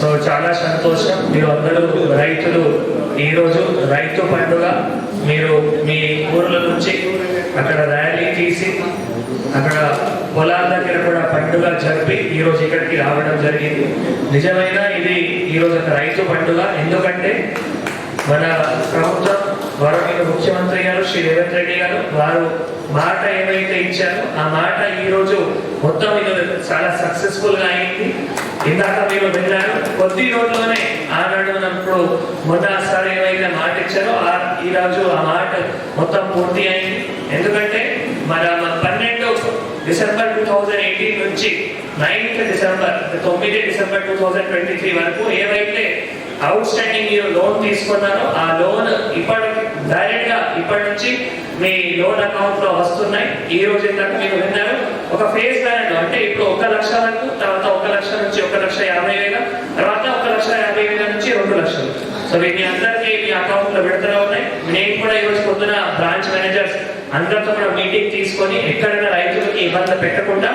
So చాలా సంతోషం. మీరు అందరూ రైతులు. ఈ రోజు రైతు పండుగ. మీరు మీ ఊర్ల నుంచి అక్కడ ర్యాలీ తీసి అక్కడ పొలాల దగ్గర కూడా పండుగ జరిపి ఈ రోజు ఇక్కడికి రావడం జరిగింది. నిజమైన ఇది ఈ రోజు ఒక రైతు పండుగ. ఎందుకంటే మన ప్రభుత్వం వరమైన ముఖ్యమంత్రి శ్రీ రేవంత్ రెడ్డి గారు వారు మాట ఏమైతే ఇచ్చారో ఆ మాట ఈ రోజు మొత్తం ఇది చాలా సక్సెస్ఫుల్గా అయింది. ఇందాక మీరు విన్నాను కొద్ది రోజుల్లోనే ఆనాడు మనం మొదటిసారి ఏమైతే మాట ఇచ్చారో ఆ ఈ రోజు ఆ మాట మొత్తం పూర్తి అయింది. ఎందుకంటే మన పన్నెండు డిసెంబర్ టూ థౌజండ్ ఎయిటీన్ నుంచి నైన్త్ డిసెంబర్ తొమ్మిది December two thousand twenty three వరకు ఏవైతే అవుట్ స్టాండింగ్ లోన్ తీసుకున్నారో ఆ లోన్ ఇప్పటి డైరెక్ట్ ఇప్పటి నుంచి మీ లోన్ అకౌంట్లో వస్తున్నాయి. ఈ రోజు ఇందాక మీరు విన్నారు ఒక ఫేజ్ బ్యాలెన్స్ అంటే. ఇప్పుడు ఒక లక్ష వరకు తర్వాత ఒక లక్ష నుంచి ఒక లక్ష యాభై వేల తర్వాత ఒక లక్ష యాభై వేల నుంచి రెండు లక్షలు. సో మీ అందరికీ మీ అకౌంట్లో విడుదల ఉన్నాయి. నేను కూడా ఈ రోజు పొద్దున బ్రాంచ్ మేనేజర్స్ అందరితో కూడా మీటింగ్ తీసుకొని ఎక్కడైనా రైతులకి ఇబ్బంది పెట్టకుండా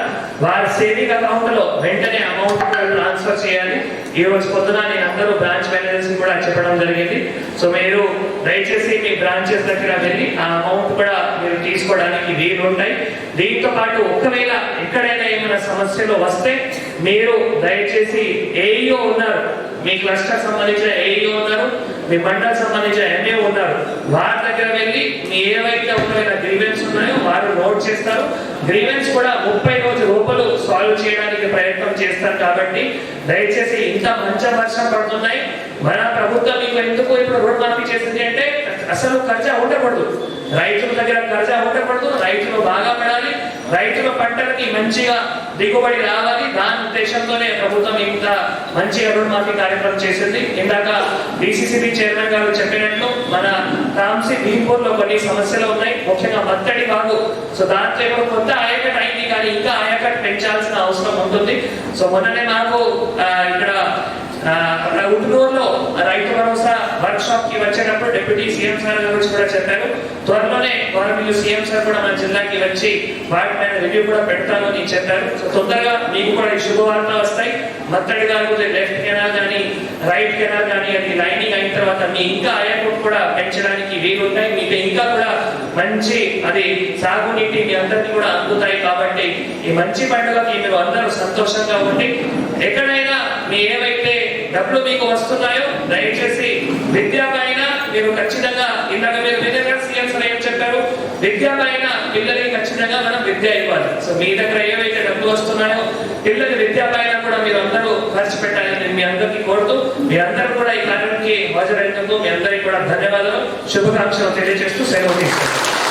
వారి సేవింగ్ అకౌంట్లో వెంటనే అమౌంట్ ట్రాన్స్ఫర్ చేయాలి. ఈ రోజు పొద్దున నేను అందరూ బ్రాంచ్ మేనేజర్స్ కూడా చెప్పడం జరిగింది. సో మీరు దయచేసి మీ బ్రాంచెస్ దగ్గర వెళ్ళి ఆ అమౌంట్ కూడా మీరు తీసుకోవడానికి వీలు ఉంటాయి. దీంతో పాటు ఒకవేళ ఎక్కడైనా ఏమైనా సమస్యలు వస్తే మీరు దయచేసి ఏఈఓ ఉన్నారు. మీ క్లస్టర్ సంబంధించిన ఏఈఓ ఉన్నారు మీ మండల్ సంబంధించిన ఎంఏ ఉన్నారు. వారి దగ్గర వెళ్ళి మీ ఏవైతే ఉన్నాయో గ్రీవెన్స్ ఉన్నాయో వారు నోట్ చేస్తారు. గ్రీవెన్స్ కూడా ముప్పై రోజు రూపాయలు సాల్వ్ చేయడానికి ప్రయత్నం చేస్తారు కాబట్టి దయచేసి ఇంత మంచి వర్షం పడుతున్నాయి మన ప్రభుత్వం మీకు ఎందుకు ఇప్పుడు రుణమాఫీ చేసింది అంటే అసలు ఖర్చా ఉండకూడదు. రైతుల దగ్గర ఖర్చా ఉండకూడదు రైతులు బాగా పడాలి రైతుల పంటలకి మంచిగా దిగుబడి రావాలి. దాని ఉద్దేశంతోనే ప్రభుత్వం ఇంత మంచి రుణమాఫీ కార్యక్రమం చేసింది. ఇందాక డిసిసిబి చైర్మన్ గారు చెప్పినట్లు మన తాంసి భీంపూర్లో కొన్ని సమస్యలు ఉన్నాయి. ముఖ్యంగా మత్తడి బాగు. సో దాంట్లో ఇప్పుడు కొత్త ఆయకట్ అయింది కానీ ఇంకా ఆయకట్ పెంచాల్సిన అవసరం ఉంటుంది. సో మొన్ననే మాకు ఇక్కడ ఆ, ఉట్నూరులో రైతు భరోసా వర్క్ షాప్కి వచ్చేటప్పుడు డిప్యూటీ సీఎం సార్ గురించి కూడా చెప్పారు. త్వరలోనే గవర్నమెంట్ సీఎం సార్ కూడా మన జిల్లాకి వచ్చి వాటి మీద రివ్యూ కూడా పెడతాను అని చెప్పారు. సో తొందరగా మీకు కూడా ఈ శుభవార్త వస్తాయి. మత్తడి గారు లెఫ్ట్ కెనాల్ కానీ రైట్ కెనాల్ కానీ అది లైనింగ్ అయిన తర్వాత మీ ఇంకా అయ్యాకు కూడా పెంచడానికి వీలు ఉంటాయి మీకు ఇంకా కూడా మంచి అది సాగునీటి మీ అందరికీ కూడా అందుతాయి కాబట్టి ఈ మంచి పండుగకి మీరు అందరూ సంతోషంగా ఉండి ఎక్కడైనా మీ ఏవైతే డబ్బులు మీకు వస్తున్నాయో దయచేసి విద్య పైన మీరు ఖచ్చితంగా ఇందాక మీరు విద్యా సీఎం సార్ ఏం చెప్పారు విద్య పైన పిల్లలకి ఖచ్చితంగా మనం విద్య ఇవ్వాలి. సో మీ దగ్గర ఏవైతే డబ్బులు వస్తున్నాయో పిల్లల విద్య పైన కూడా మీరు అందరూ ఖర్చు పెట్టాలని నేను మీ అందరికీ కోరుతూ మీ అందరూ కూడా ఈ కార్యక్రమానికి హాజరైనందుకు మీ అందరికీ కూడా ధన్యవాదాలు. శుభాకాంక్షలు తెలియజేస్తూ సెలవు తీసుకుంటాను